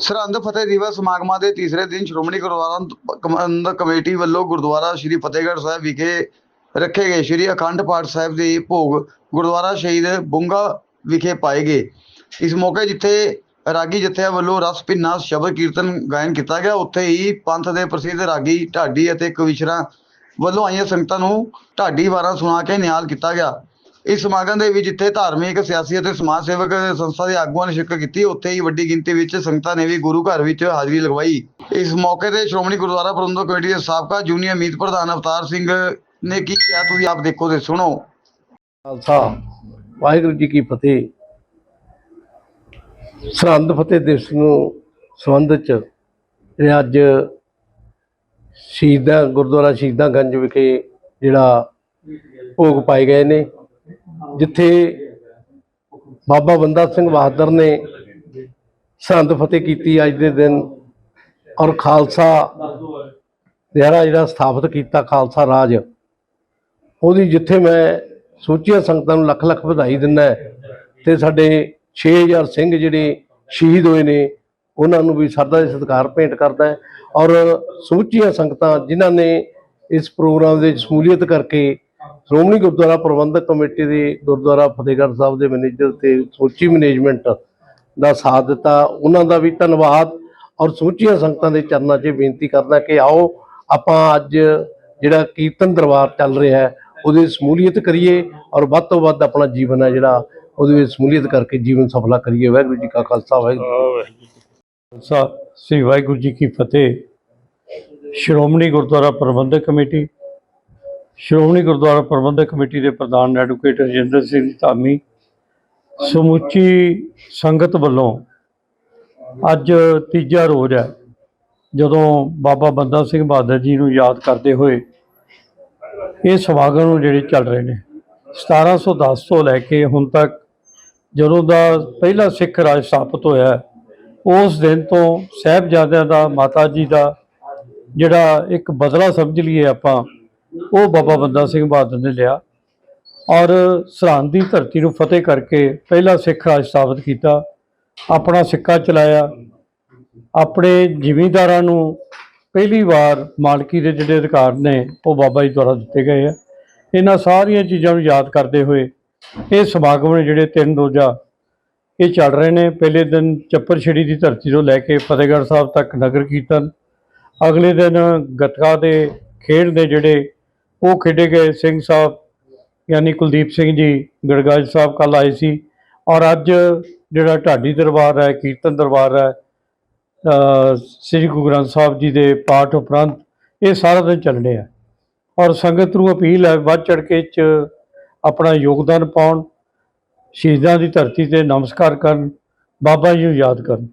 ਸਰਹੰਦ ਫਤਿਹ ਦਿਵਸ ਸਮਾਗਮਾਂ ਦੇ ਤੀਸਰੇ ਦਿਨ ਸ਼੍ਰੋਮਣੀ ਗੁਰਦੁਆਰਾ ਕਮੇਟੀ ਵੱਲੋਂ ਗੁਰਦੁਆਰਾ ਸ਼੍ਰੀ ਫਤਿਹਗੜ੍ਹ ਸਾਹਿਬ ਵਿਖੇ ਰੱਖੇ ਗਏ। ਸ਼੍ਰੀ ਅਖੰਡ ਪਾਠ ਸਾਹਿਬ ਦੇ ਭੋਗ ਗੁਰਦੁਆਰਾ ਸ਼ਹੀਦ ਬੁੰਗਾ ਵਿਖੇ ਪਾਏ ਗਏ। ਇਸ ਮੌਕੇ ਜਿੱਥੇ ਰਾਗੀ ਜਥਿਆਂ ਵੱਲੋਂ ਰਸ, ਭਿੰਨਾ, ਸ਼ਬਦ ਕੀਰਤਨ ਗਾਇਨ ਕੀਤਾ ਗਿਆ, ਉੱਥੇ ਹੀ ਪੰਥ ਦੇ ਪ੍ਰਸਿੱਧ ਰਾਗੀ ਢਾਡੀ ਅਤੇ ਕਵਿਸ਼ਰਾਂ ਵੱਲੋਂ ਆਈਆਂ ਸੰਗਤਾਂ ਨੂੰ ਢਾਡੀ ਵਾਰਾਂ ਸੁਣਾ ਕੇ ਨਿਹਾਲ ਕੀਤਾ ਗਿਆ। ਇਸ ਸਮਾਗਮ ਦੇ ਵਿੱਚ ਜਿੱਥੇ ਧਾਰਮਿਕ, ਸਿਆਸੀ ਅਤੇ ਸਮਾਜ ਸੇਵਕ ਸੰਸਥਾ ਦੇ ਆਗੂਆਂ ਨੇ ਸ਼ਿਰਕਤ ਕੀਤੀ, ਉੱਥੇ ਹੀ ਵੱਡੀ ਗਿਣਤੀ ਵਿੱਚ ਸੰਗਤਾਂ ਨੇ ਵੀ ਗੁਰੂ ਘਰ ਵਿੱਚ ਹਾਜ਼ਰੀ ਲਗਵਾਈ। ਇਸ ਮੌਕੇ ਤੇ ਸ਼੍ਰੋਮਣੀ ਗੁਰਦੁਆਰਾ ਪ੍ਰਬੰਧਕ ਕਮੇਟੀ ਦੇ ਸਾਬਕਾ ਜੂਨੀਅਰ ਮੀਤ ਪ੍ਰਧਾਨ ਅਵਤਾਰ ਸਿੰਘ ਨੇ ਕੀ ਕਿਹਾ, ਤੁਸੀਂ ਆਪ ਦੇਖੋ ਤੇ ਸੁਣੋ। ਖਾਲਸਾ, ਵਾਹਿਗੁਰੂ ਜੀ ਕੀ ਫਤਿਹ। ਸਰਹੰਦ ਫਤਿਹ ਦਿਵਸ ਨੂੰ ਸੰਬੰਧ ਚ ਜਿਹੜੇ ਅੱਜ ਸ਼ਹੀਦਾਂ, ਗੁਰਦੁਆਰਾ ਸ਼ਹੀਦਾਂ ਗੰਜ ਵਿਖੇ ਜਿਹੜਾ ਭੋਗ ਪਾਏ ਗਏ ਨੇ। ਜਿੱਥੇ ਬਾਬਾ ਬੰਦਾ ਸਿੰਘ ਬਹਾਦਰ ਨੇ ਸਰਹੰਦ ਫਤਿਹ ਕੀਤੀ ਅੱਜ ਦੇ ਦਿਨ ਔਰ ਖਾਲਸਾ ਦਿਹਾੜਾ ਜਿਹੜਾ ਸਥਾਪਿਤ ਕੀਤਾ ਖਾਲਸਾ ਰਾਜ, ਉਹਦੀ ਜਿੱਥੇ ਮੈਂ ਸੋਚਿਆ ਸੰਗਤਾਂ ਨੂੰ ਲੱਖ ਲੱਖ ਵਧਾਈ ਦਿੰਦਾ ਤੇ ਸਾਡੇ 6000 ਸਿੰਘ ਜਿਹੜੇ ਸ਼ਹੀਦ ਹੋਏ ਨੇ, ਉਹਨਾਂ ਨੂੰ ਵੀ ਸਰਦਾ ਦੇ ਸਤਿਕਾਰ ਭੇਂਟ ਕਰਦਾ ਹੈ ਔਰ ਸਮੁੱਚੀਆਂ ਸੰਗਤਾਂ ਜਿਨ੍ਹਾਂ ਨੇ ਇਸ ਪ੍ਰੋਗਰਾਮ ਦੇ ਵਿੱਚ ਸ਼ਮੂਲੀਅਤ ਕਰਕੇ ਸ਼੍ਰੋਮਣੀ ਗੁਰਦੁਆਰਾ ਪ੍ਰਬੰਧਕ ਕਮੇਟੀ ਦੇ ਗੁਰਦੁਆਰਾ ਫਤਿਹਗੜ੍ਹ ਸਾਹਿਬ ਦੇ ਮੈਨੇਜਰ ਤੇ ਸਮੁੱਚੀ ਮੈਨੇਜਮੈਂਟ ਦਾ ਸਾਥ ਦਿੱਤਾ। ਉਹਨਾਂ ਦਾ ਵੀ ਧੰਨਵਾਦ ਔਰ ਸਮੁੱਚੀਆਂ ਸੰਗਤਾਂ ਦੇ ਚਰਨਾਂ 'ਚ ਬੇਨਤੀ ਕਰਦਾ ਕਿ ਆਓ ਆਪਾਂ ਅੱਜ ਜਿਹੜਾ ਕੀਰਤਨ ਦਰਬਾਰ ਚੱਲ ਰਿਹਾ ਹੈ, ਉਹਦੇ ਸ਼ਮੂਲੀਅਤ ਕਰੀਏ ਔਰ ਵੱਧ ਤੋਂ ਵੱਧ ਆਪਣਾ ਜੀਵਨ ਹੈ ਜਿਹੜਾ, ਉਹਦੇ ਵਿੱਚ ਸ਼ਮੂਲੀਅਤ ਕਰਕੇ ਜੀਵਨ ਸਫਲਾ ਕਰੀਏ। ਵਾਹਿਗੁਰੂ ਜੀ ਕਾ ਖਾਲਸਾ, ਵਾਹਿਗੁਰੂ ਜੀ ਕੀ ਖਾਲਸਾ, ਸ੍ਰੀ ਵਾਹਿਗੁਰੂ ਜੀ ਕੀ ਫਤਿਹ। ਸ਼੍ਰੋਮਣੀ ਗੁਰਦੁਆਰਾ ਪ੍ਰਬੰਧਕ ਕਮੇਟੀ ਸ਼੍ਰੋਮਣੀ ਗੁਰਦੁਆਰਾ ਪ੍ਰਬੰਧਕ ਕਮੇਟੀ ਦੇ ਪ੍ਰਧਾਨ ਐਡਵੋਕੇਟ ਰਜਿੰਦਰ ਸਿੰਘ ਧਾਮੀ ਸਮੁੱਚੀ ਸੰਗਤ ਵੱਲੋਂ ਅੱਜ ਤੀਜਾ ਰੋਜ਼ ਹੈ। ਜਦੋਂ ਬਾਬਾ ਬੰਦਾ ਸਿੰਘ ਬਹਾਦਰ ਜੀ ਨੂੰ ਯਾਦ ਕਰਦੇ ਹੋਏ ਇਹ ਸਮਾਗਮ ਜਿਹੜੇ ਚੱਲ ਰਹੇ ਨੇ 1710 ਤੋਂ ਲੈ ਕੇ ਹੁਣ ਤੱਕ ਜਦੋਂ ਦਾ ਪਹਿਲਾ ਸਿੱਖ ਰਾਜ ਸਥਾਪਿਤ ਹੋਇਆ, ਉਸ ਦਿਨ ਤੋਂ ਸਾਹਿਬਜ਼ਾਦਿਆਂ ਦਾ, ਮਾਤਾ ਜੀ ਦਾ ਜਿਹੜਾ ਇੱਕ ਬਦਲਾ ਸਮਝ ਲਈਏ ਆਪਾਂ ਉਹ ਬਾਬਾ ਬੰਦਾ ਸਿੰਘ ਬਹਾਦਰ ਨੇ ਲਿਆ ਔਰ ਸਰਹੰਦ ਦੀ ਧਰਤੀ ਨੂੰ ਫਤਿਹ ਕਰਕੇ ਪਹਿਲਾ ਸਿੱਖ ਰਾਜ ਸਥਾਪਿਤ ਕੀਤਾ, ਆਪਣਾ ਸਿੱਕਾ ਚਲਾਇਆ, ਆਪਣੇ ਜ਼ਿਮੀਂਦਾਰਾਂ ਨੂੰ ਪਹਿਲੀ ਵਾਰ ਮਾਲਕੀ ਦੇ ਜਿਹੜੇ ਅਧਿਕਾਰ ਨੇ ਉਹ ਬਾਬਾ ਜੀ ਦੁਆਰਾ ਦਿੱਤੇ ਗਏ ਆ। ਇਹਨਾਂ ਸਾਰੀਆਂ ਚੀਜ਼ਾਂ ਨੂੰ ਯਾਦ ਕਰਦੇ ਹੋਏ ਇਹ ਸਮਾਗਮ ਨੇ ਜਿਹੜੇ ਤਿੰਨ ਰੋਜ਼ਾ ਇਹ ਚੱਲ ਰਹੇ ਨੇ। ਪਹਿਲੇ ਦਿਨ ਚੱਪਰ ਛੜੀ ਦੀ ਧਰਤੀ ਤੋਂ ਲੈ ਕੇ ਫਤਿਹਗੜ੍ਹ ਸਾਹਿਬ ਤੱਕ ਨਗਰ ਕੀਰਤਨ, ਅਗਲੇ ਦਿਨ ਗਤਕਾ ਦੇ ਖੇਡ ਦੇ ਜਿਹੜੇ ਉਹ ਖੇਡੇ ਗਏ ਸਿੰਘ ਸਾਹਿਬ, ਯਾਨੀ ਕੁਲਦੀਪ ਸਿੰਘ ਜੀ, ਗੜਗਾਜ ਸਾਹਿਬ ਕੱਲ ਆਏ ਸੀ ਔਰ ਅੱਜ ਜਿਹੜਾ ਢਾਡੀ ਦਰਬਾਰ ਹੈ, ਕੀਰਤਨ ਦਰਬਾਰ ਹੈ ਸ੍ਰੀ ਗੁਰੂ ਗ੍ਰੰਥ ਸਾਹਿਬ ਜੀ ਦੇ ਪਾਠ ਉਪਰੰਤ ਇਹ ਸਾਰਾ ਦਿਨ ਚੱਲਣੇ ਆ। ਔਰ ਸੰਗਤ ਨੂੰ ਅਪੀਲ ਹੈ ਵੱਧ ਚੜ ਕੇ ਚ ਆਪਣਾ ਯੋਗਦਾਨ ਪਾਉਣ, ਸ਼ਹੀਦਾਂ ਦੀ ਧਰਤੀ ਤੇ ਨਮਸਕਾਰ ਕਰਨ, ਬਾਬਾ ਜੀ ਨੂੰ ਯਾਦ ਕਰਨ।